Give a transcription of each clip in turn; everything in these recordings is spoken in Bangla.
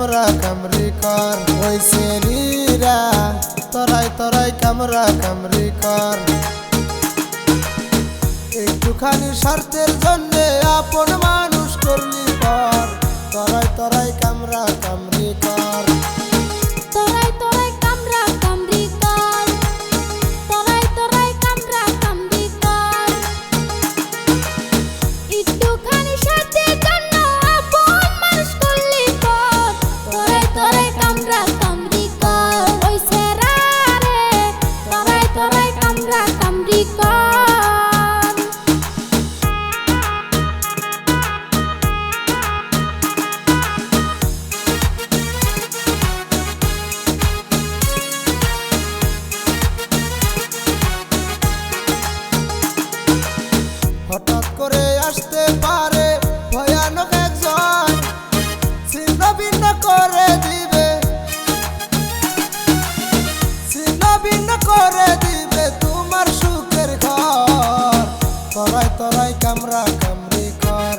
কর, ওই সেরিরা তরাই তরাই কামরা কামরি কর। একটুখানি স্বার্থের জন্য আপন মানুষ করলি পর তরাই তরাই কামরা কামরি করে দিবে তোমার সুখের ঘর। তরাই তরাই কামরা কামরি কর।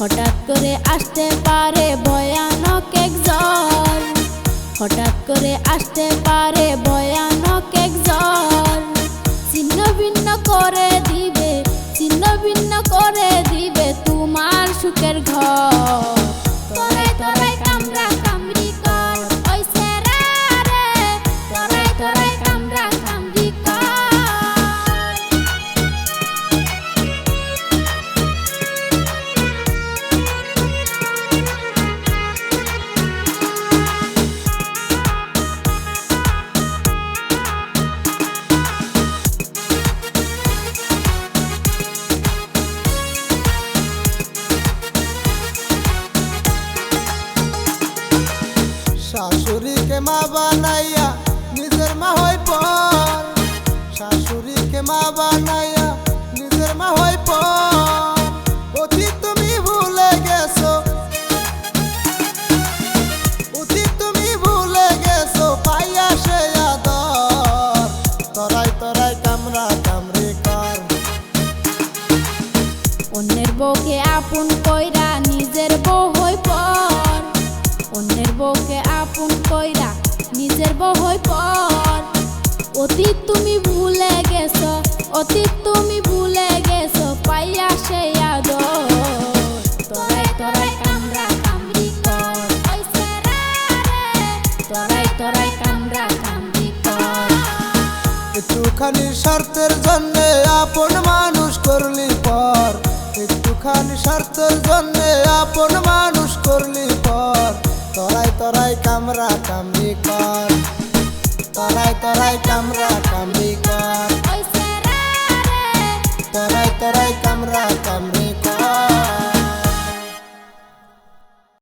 হঠাৎ করে আসতে পারে ভয়ানক একজন হঠাৎ করে আসতে পারে ভয়ানক একজন ছিন্ন ভিন্ন করে দিবে, ছিন্ন ভিন্ন করে দিবে তোমার সুখের ঘর। শাশুড়িকে মা বানাইয়া, নিজের মা হই পর। শাশুড়িকে মা বানাইয়া, নিজের মা হই পর। অতি তুমি ভুলে গেছো। অতি তুমি ভুলে গেছো, পাইয়া সে আদর। তরাই তরাই কামরা কামরি কর। অন্যের বউকে আপন কইরা নিজের বউ হই পর। অন্যের বউকে আপন কইরা নিজের বউ হই পর। অতীত তুমি ভুলে গেছ, অতীত তুমি ভুলে গেছ, পাইয়া সে আদর। তোরাই একটুখানি স্বার্থের জন্য আপন মানুষ করলি পর। একটুখানি স্বার্থের জন্য আপন মানুষ করলি পর। তরাই তরাই কামরা কামড়ি কর। তরাই তরাই কামরা কামড়ি কর।